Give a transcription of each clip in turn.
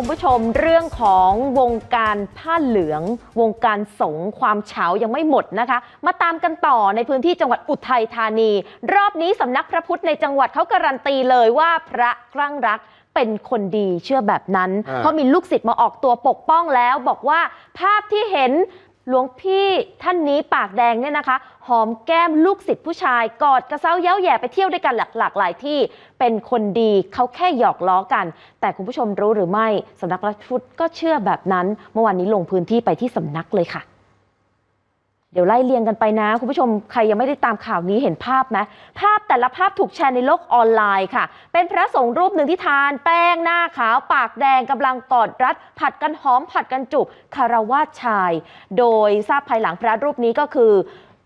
คุณผู้ชมเรื่องของวงการผ้าเหลือง วงการสงฆ์ความเฉายังไม่หมดนะคะ มาตามกันต่อในพื้นที่จังหวัดอุทัยธานี รอบนี้สำนักพระพุทธในจังหวัดเขาการันตีเลยว่าพระคลั่งรักเป็นคนดีเชื่อแบบนั้นอ่าเพราะมีลูกศิษย์มาออกตัวปกป้องแล้ว บอกว่าภาพที่เห็น หลวงพี่ท่านนี้ปากแดงเนี่ยนะคะ หอมแก้มลูกศิษย์ผู้ชาย กอดกระเซ้าเย้าแย่ไปเที่ยวด้วยกันหลากหลากหลายที่เป็นคนดีเขาแค่หยอกล้อกัน แต่คุณผู้ชมรู้หรือไม่สำนักพระพุทธก็เชื่อแบบนั้น เมื่อวานนี้ลงพื้นที่ไปที่สำนักเลยค่ะ เดี๋ยวไล่เรียงกันไปนะ คุณผู้ชมใครยังไม่ได้ตามข่าวนี้เห็นภาพไหมภาพแต่ละภาพถูกแชร์ในโลกออนไลน์ค่ะ เป็นพระสงฆ์รูปหนึ่งที่ทาน แป้งหน้าขาว ปากแดงกำลังกอดรัด ผัดกันหอมผัดกันจุบคารวาสชาย โดยทราบภายหลังพระรูปนี้ก็คือ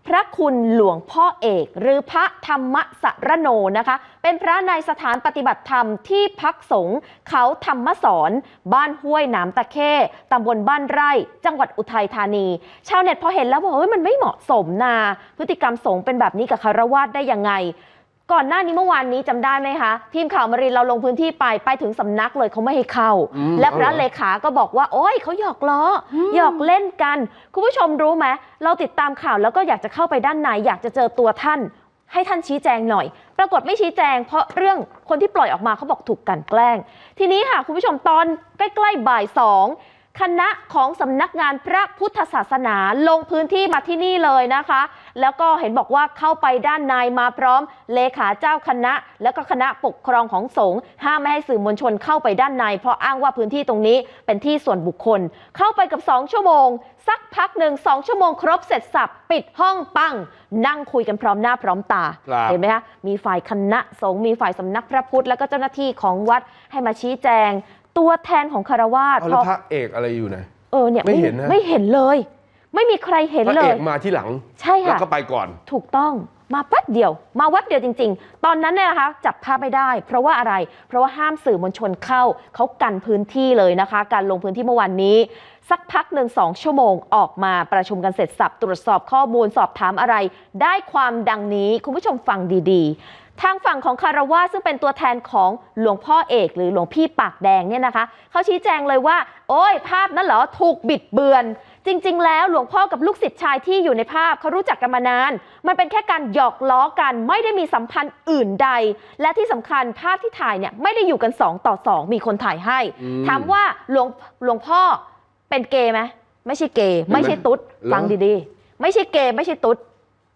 พระคุณหลวงพ่อเอก หรือพระธรรมสรโนนะคะ เป็นพระในสถานปฏิบัติธรรมที่พักสงฆ์เขาธรรมสอน บ้านห้วยหนามตะเข้ตำบลบ้านไร่ จังหวัดอุทัยธานี ชาวเน็ตพอเห็นแล้วบอกเฮ้ยมันไม่เหมาะสมนา พฤติกรรมสงฆ์เป็นแบบนี้กับคารวาสได้ยังไง ก่อนหน้านี้เมื่อวานนี้จำได้ไหมคะ ทีมข่าวมารินเราลงพื้นที่ไปไปถึงสำนักเลยเขาไม่ให้เข้าอืมและพระเอาเหรอเลขาก็บอกว่า โอ้ยเขาหยอกล้ออหยอกเล่นกัน คุณผู้ชมรู้ไหมเราติดตามข่าวแล้วก็อยากจะเข้าไปด้านในอยากจะเจอตัวท่าน ให้ท่านชี้แจงหน่อย ปรากฏไม่ชี้แจง เพราะเรื่องคนที่ปล่อยออกมาเขาบอกถูกกลันแกล้ง ทีนี้ค่ะคุณผู้ชมตอนใกล้ๆบ่ายสอง คณะของสำนักงานพระพุทธศาสนาลงพื้นที่มาที่นี่เลยนะคะ แล้วก็เห็นบอกว่าเข้าไปด้านในมาพร้อม เลขาเจ้าคณะ แล้วก็คณะปกครองของสงฆ์ห้ามไม่ให้สื่อมวลชนเข้าไปด้านใน เพราะอ้างว่าพื้นที่ตรงนี้เป็นที่ส่วนบุคคล เข้าไปกับ 2 ชั่วโมง สักพักหนึ่ง2ชั่วโมงครบเสร็จสับปิดห้องปัง นั่งคุยกันพร้อมหน้าพร้อมตาเห็นไหมคะมีฝ่ายคณะสงฆ์มีฝ่ายสำนักพระพุทธแล้วก็เจ้าหน้าที่ของวัดให้มาชี้แจง ตัวแทนของคารวาสเอาแล้วพระเอกอะไรอยู่ไหน เออเนี่ยไม่เห็นนะ ไม่เห็นเลย ไม่มีใครเห็นพระเลเอย กมาที่หลัง ใช่แล้วค่ะ ก็ไปก่อน ถูกต้องมาแป๊บเดียว มาแวบเดียวจริง ๆ ตอนนั้นเนี่ยนะคะจับภาพไม่ได้ เพราะว่าอะไร เพราะว่าห้ามสื่อมวลชนเข้าเขากันพื้นที่เลยนะคะ การลงพื้นที่เมื่อวานนี้ สักพักหนึ่งสองชั่วโมงออกมาประชุมกันเสร็จสับตรวจสอบข้อมูลสอบถามอะไร ได้ความดังนี้คุณผู้ชมฟังดีๆ ทางฝั่งของคารวาสซึ่งเป็นตัวแทนของหลวงพ่อเอก หรือหลวงพี่ปากแดงเนี่ยนะคะเขาชี้แจงเลยว่า โอ้ยภาพนั้นเหรอถูกบิดเบือน จริง ๆ แล้วหลวงพ่อกับลูกศิษย์ชายที่อยู่ในภาพเขารู้จักกันมานาน มันเป็นแค่การหยอกล้อกันไม่ได้มีสัมพันธ์อื่นใด และที่สำคัญภาพที่ถ่ายเนี่ยไม่ได้อยู่กัน 2 ต่อ 2 มีคนถ่ายให้อืมถามว่าหลวงหลวงพ่อเป็นเกย์ไหมไม่ใช่เกย์ไม่ใช่ตุ๊ดเหรอฟังดีๆ ไม่ใช่เกย์ไม่ใช่ตุ๊ด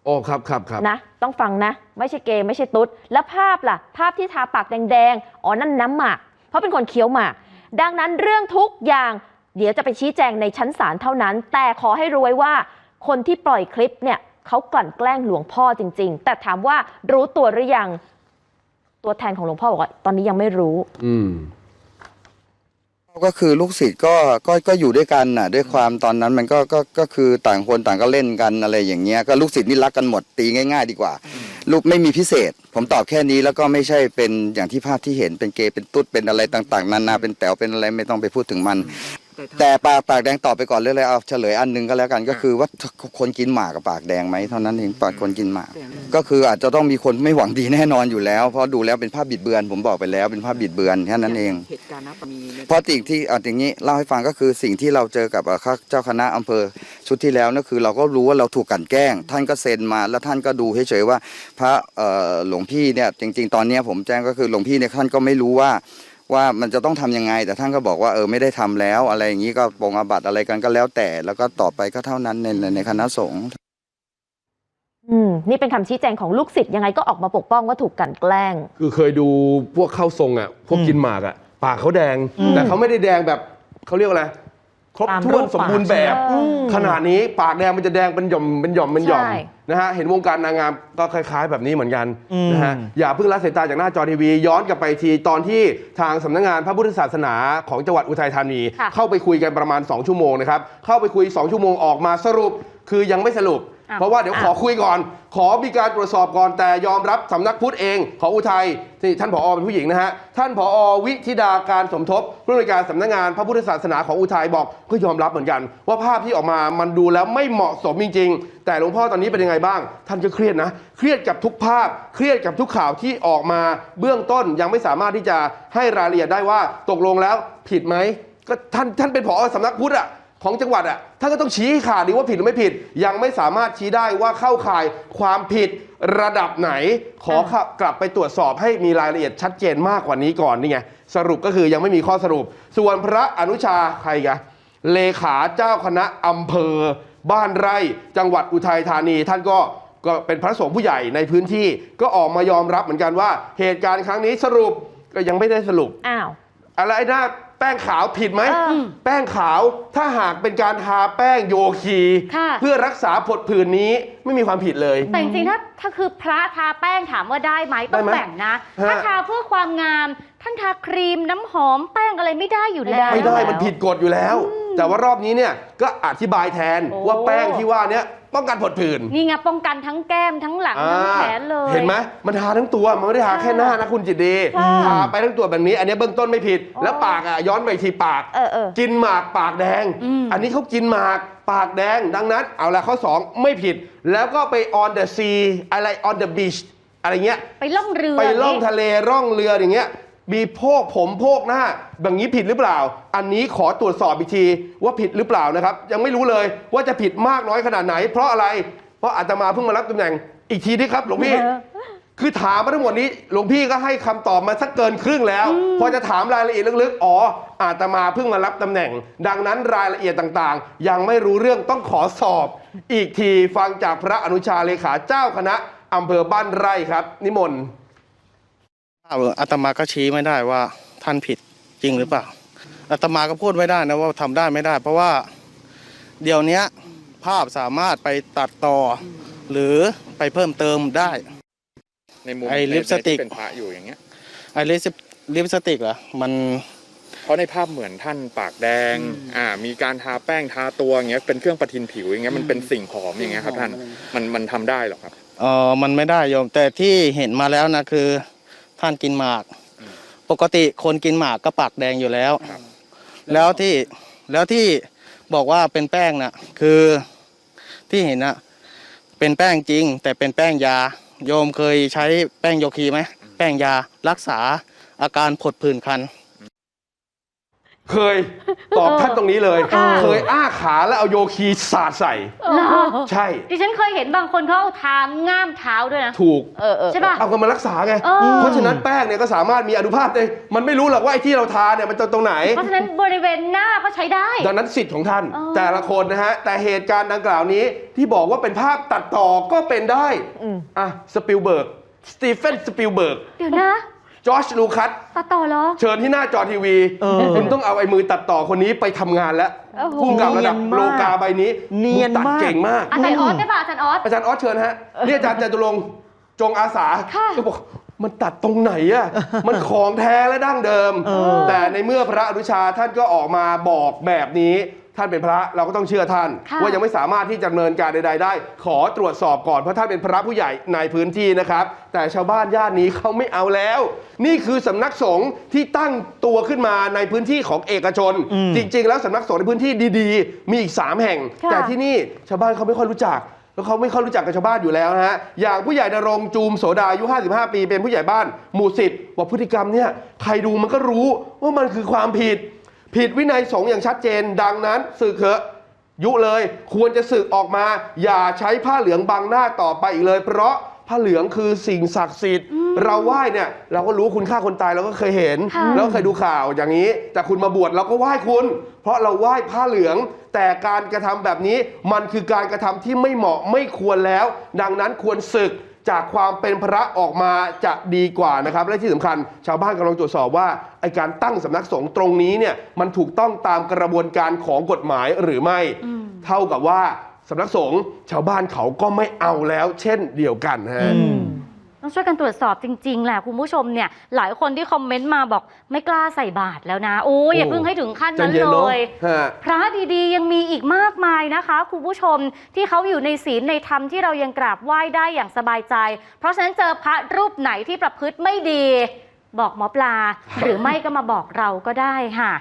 โอ้ครับครับครับนะ ต้องฟังนะ ไม่ใช่เกย์ไม่ใช่ตุ๊ด แล้วภาพล่ะ ภาพที่ทาปากแดงๆอ๋อนั่นน้ำหมาก เพราะเป็นคนเคี้ยวหมาก ดังนั้นเรื่องทุกอย่าง เดี๋ยวจะไปชี้แจงในชั้นศาลเท่านั้น แต่ขอให้รู้ไว้ว่า คนที่ปล่อยคลิปเนี่ยเขากลั่นแกล้งหลวงพ่อจริง ๆ แต่ถามว่ารู้ตัวหรือยัง ตัวแทนของหลวงพ่อบอกว่าตอนนี้ยังไม่รู้ อืม ก็คือลูกศิษย์ก็ก็ก็อยู่ด้วยกันน่ะ ด้วยความตอนนั้นมันก็ก็ก็คือต่างคนต่างก็เล่นกันอะไรอย่างเงี้ยก็ลูกศิษย์นี่รักกันหมดตีง่าย ๆ ดีกว่า ลูกไม่มีพิเศษ ผมตอบแค่นี้แล้วก็ไม่ใช่เป็นอย่างที่ภาพที่เห็นเป็นเกย์เป็นตุ๊ดเป็นอะไรต่าง ๆ นานาเป็นแต๋วเป็นอะไรไม่ต้องไปพูดถึงมัน แต่ปากปากแดงตอบไปก่อนเลยเลยเอาเฉลยอันหนึงก็แล้วกันก็คือว่าคนกินหมากกับปากแดงไหมเท่านั้นเองปากคนกินหมาก ก็คืออาจจะต้องมีคนไม่หวังดีแน่นอนอยู่แล้ว เพราะดูแล้วเป็นภาพบิดเบือน ผมบอกไปแล้วเป็นภาพบิดเบือนแค่นั้นเอง เหตุการณ์นะมีในเพราะสิ่งที่อะอย่างนี้เล่าให้ฟังก็คือสิ่งที่เราเจอกับเอ่อข้าเจ้าคณะอำเภอชุดที่แล้วนั่นคือเราก็รู้ว่าเราถูกกลันแกล้ง ท่านก็เซ็นมาแล้วท่านก็ดูเฉยๆว่า พระเอ่อหลวงพี่เนี่ยจริง ๆ ตอนเนี้ยผมแจ้งก็คือหลวงพี่เนี่ยท่านก็ไม่รู้ว่า ว่ามันจะต้องทำยังไง แต่ท่านก็บอกว่าเออไม่ได้ทำแล้ว อะไรอย่างนี้ก็ปรงอาบัติอะไรกันก็แล้วแต่ แล้วก็ต่อไปก็เท่านั้นในในในคณะสงฆ์อืมนี่เป็นคำชี้แจงของลูกศิษย์ยังไงก็ออกมาปกป้องว่าถูกกลั่นแกล้ง คือเคยดูพวกเข้าทรงอะ พวกกินหมากอะ ปากเขาแดง แต่เขาไม่ได้แดงแบบเขาเรียกว่าอะไร ครบตามถ้วนรูปสมบูรณ์แบบปากใช่ไหมขนาดนี้ปากแดงมันจะแดงเป็นหย่อมเป็นหย่อมเป็นหย่อมใช่ นะฮะเห็นวงการนางงามก็คล้าย ๆ แบบนี้เหมือนกันอืม นะฮะอย่าเพิ่งละสายตาจากหน้าจอทีวี ย้อนกลับไปทีตอนที่ทางสำนักงานพระพุทธศาสนาของจังหวัดอุทัยธานี ค่ะเข้าไปคุยกันประมาณ 2 ชั่วโมงนะครับเข้าไปคุย 2 ชั่วโมงออกมาสรุป คือยังไม่สรุปอ้าว เพราะว่าเดี๋ยวขอคุยก่อน ขอมีการตรวจสอบก่อนแต่ยอมรับสำนักพุทธเองของอุทัยที่ท่านผอเป็นผู้หญิงนะฮะท่านผอวิธิดาการสมทบผู้อำนวยการสำนักงานพระพุทธศาสนาของอุทัยบอกก็ยอมรับเหมือนกัน ว่าภาพที่ออกมามันดูแล้วไม่เหมาะสมจริง ๆ แต่หลวงพ่อตอนนี้เป็นยังไงบ้าง ท่านก็เครียดนะ เครียดกับทุกภาพ เครียดกับทุกข่าวที่ออกมาเบื้องต้นยังไม่สามารถที่จะให้รายละเอียดได้ว่าตกลงแล้วผิดไหมก็ท่านท่านเป็นผอสำนักพุทธอะ ของจังหวัดอะท่านก็ต้องชี้ให้ขาดดีว่าผิดหรือไม่ผิด ยังไม่สามารถชี้ได้ว่าเข้าข่ายความผิดระดับไหน ขออะกลับไปตรวจสอบให้มีรายละเอียดชัดเจนมากกว่านี้ก่อนนี่ไงสรุปก็คือยังไม่มีข้อสรุป ส่วนพระอนุชาใครกันเลขาเจ้าคณะอำเภอ บ้านไร่ จังหวัดอุทัยธานี ท่านก็ก็เป็นพระสงฆ์ผู้ใหญ่ในพื้นที่ก็ออกมายอมรับเหมือนกันว่า เหตุการณ์ครั้งนี้สรุปก็ยังไม่ได้สรุปอ้าวอะไรนะ แป้งขาวผิดไหมเออแป้งขาวถ้าหากเป็นการทาแป้งโยคีค่ะเพื่อรักษาผดผื่นนี้ไม่มีความผิดเลย แต่จริงๆถ้าถ้าคือพระทาแป้งถามว่าได้ไหมต้องได้ไหมแบ่งนะฮะถ้าทาเพื่อความงาม ท่านทาครีมน้ำหอมแป้งอะไรไม่ได้อยู่แล้ว ไม่ได้แล้วมันผิดกฎอยู่แล้ว แต่ว่ารอบนี้เนี่ยก็อธิบายแทนโอ้ว่าแป้งที่ว่าเนี้ย ป้องกันผดผื่นนี่ไงป้องกันทั้งแก้มทั้งหลังทั้งแขนเลย เห็นไหมมันทาทั้งตัวมันไม่ได้ทาแค่หน้านะคุณจิตดีค่ะทาไปทั้งตัวแบบนี้ อันนี้เบื้องต้นไม่ผิดอ๋อแล้วปากอะย้อนไปอีกทีปากเออเออกินหมากปากแดงอืมอันนี้เขากินหมากปากแดงดังนั้น เอาละข้อ 2 ไม่ผิด แล้วก็ไป on the sea อะไร on the beach อะไรเงี้ยไปล่องเรือไปล่องนี่ทะเลร่องเรืออย่างเงี้ย มีโพกผมโพกหน้าแบบนี้ผิดหรือเปล่า อันนี้ขอตรวจสอบอีกทีว่าผิดหรือเปล่านะครับ ยังไม่รู้เลยว่าจะผิดมากน้อยขนาดไหน เพราะอะไร เพราะอาตมาเพิ่งมารับตำแหน่งอีกทีนี่ครับหลวงพี่ คือถามมาทั้งหมดนี้หลวงพี่ก็ให้คำตอบมาสักเกินครึ่งแล้ว พอจะถามรายละเอียดลึกๆ อ๋อ อาตมาเพิ่งมารับตำแหน่ง ดังนั้นรายละเอียดต่างๆ ยังไม่รู้เรื่องต้องขอสอบ อีกทีฟังจากพระอนุชาเลขาเจ้าคณะอำเภอบ้านไร่ครับ นิมนต์เอออาตมาก็ชี้ไม่ได้ว่าท่านผิดจริงหรือเปล่าอาตมาก็พูดไม่ได้นะว่าทำได้ไม่ได้ เพราะว่าเดี๋ยวเนี้ยภาพสามารถไปตัดต่อ หรือไปเพิ่มเติมได้ ในมุมไอ้ในลิปสติกในที่เป็นพระอยู่อย่างเงี้ยไอลิปสลิปสติกเหรอมันเพราะในภาพเหมือนท่านปากแดง อ่า มีการทาแป้งทาตัวอย่างเงี้ย เป็นเครื่องประทินผิวอย่างเงี้ย มันเป็นสิ่งหอมอย่างเงี้ยครับท่าน มันมันทำได้เหรอครับ เออมันไม่ได้โยม แต่ที่เห็นมาแล้วนะคือ ท่านกินหมาก ปกติคนกินหมากก็ปากแดงอยู่แล้วครับแล้วที่แล้วที่บอกว่าเป็นแป้งน่ะ คือที่เห็นน่ะ เป็นแป้งจริง แต่เป็นแป้งยา โยมเคยใช้แป้งโยคีไหมแป้งยารักษาอาการผดผื่นคัน เคยตอบท่านตรงนี้เลยค่ะเคยอ้าขาแล้วเอาโยคีสาดใส่ เหรอใช่ ดิฉันเคยเห็นบางคนเขาเอาทาง่ามเท้าด้วยนะ ถูก เออเออ ใช่ป่ะ เอากันมารักษาไง เออ เพราะฉะนั้นแป้งเนี่ยก็สามารถมีอนุภาพได้มันไม่รู้หรอกว่าไอ้ที่เราทาเนี่ยมันตรงไหน เพราะฉะนั้นบริเวณหน้าก็ใช้ได้ ดังนั้นสิทธิ์ของท่าน อ๋อ แต่ละคนนะฮะ แต่เหตุการณ์ดังกล่าวนี้ที่บอกว่าเป็นภาพตัดต่อก็เป็นได้ อืม อะ สปิลเบิร์ก สตีเฟน สปิลเบิร์ก เดี๋ยวนะ จอร์จลูคัสตัดต่อเหรอ เชิญที่หน้าจอทีวีคุณต้องเอาไอ้มือตัดต่อคนนี้ไปทำงานแล้วโอ้โห พุ่งกับระดับเนียนมากโลกาใบนี้เนียนตัดมากเก่งมาก อาจารย์ออสได้ป่ะอาจารย์ออส อาจารย์ออสเชิญฮะนี่อาจารย์จตุรงค์จงอาสาค่ะ ก็บอกมันตัดตรงไหนอะมันของแท้และดั้งเดิม เออ แต่ในเมื่อพระอนุชาท่านก็ออกมาบอกแบบนี้ ท่านเป็นพระเราก็ต้องเชื่อท่าน ค่ะ ว่ายังไม่สามารถที่จะดำเนินการใดๆได้ ขอตรวจสอบก่อนเพราะท่านเป็นพระผู้ใหญ่ในพื้นที่นะครับ แต่ชาวบ้านย่านนี้เขาไม่เอาแล้ว นี่คือสำนักสงฆ์ที่ตั้งตัวขึ้นมาในพื้นที่ของเอกชน อืม จริง ๆ แล้วสำนักสงฆ์ในพื้นที่ดีๆ มีอีกสามแห่ง ค่ะ แต่ที่นี่ชาวบ้านเขาไม่ค่อยรู้จัก แล้วเขาไม่ค่อยรู้จักกับชาวบ้านอยู่แล้วนะฮะ อย่างผู้ใหญ่นรงค์จูมโสดาอายุ 55 ปี เป็นผู้ใหญ่บ้านหมู่สิบว่าพฤติกรรมเนี่ย ใครดูมันก็รู้ว่ามันคือความผิด ผิดวินัยสงฆ์อย่างชัดเจน ดังนั้นสึกเถอะยุเลยควรจะสึกออกมา อย่าใช้ผ้าเหลืองบังหน้าต่อไปอีกเลย เพราะผ้าเหลืองคือสิ่งศักดิ์สิทธิ์ เราไหว้เนี่ย เราก็รู้คุณค่าคนตายเราก็เคยเห็นค่ะแล้วเคยดูข่าวอย่างนี้ แต่คุณมาบวชเราก็ไหว้คุณ เพราะเราไหว้ผ้าเหลือง แต่การกระทำแบบนี้มันคือการกระทำที่ไม่เหมาะไม่ควรแล้ว ดังนั้นควรศึก จากความเป็นพระออกมาจะดีกว่านะครับ และที่สำคัญ ชาวบ้านกำลังตรวจสอบว่าไอการตั้งสำนักสงฆ์ตรงนี้เนี่ยมันถูกต้องตามกระบวนการของกฎหมายหรือไม่ เท่ากับว่าสำนักสงฆ์ชาวบ้านเขาก็ไม่เอาแล้ว เช่นเดียวกันฮะ ต้องช่วยกันตรวจสอบจริงๆแหละคุณผู้ชมเนี่ยหลายคนที่คอมเมนต์มาบอกไม่กล้าใส่บาตรแล้วนะ โอ้ยอย่าโอ้เพิ่งให้ถึงขั้นใจนั้นเย็นเลเนาะยฮะ พระดีๆ ยังมีอีกมากมายนะคะคุณผู้ชมที่เขาอยู่ในศีลในธรรมที่เรายังกราบไหว้ได้อย่างสบายใจ เพราะฉะนั้นเจอพระรูปไหนที่ประพฤติไม่ดี บอกหมอปลา หรือไม่ก็มาบอกเราก็ได้ค่ะ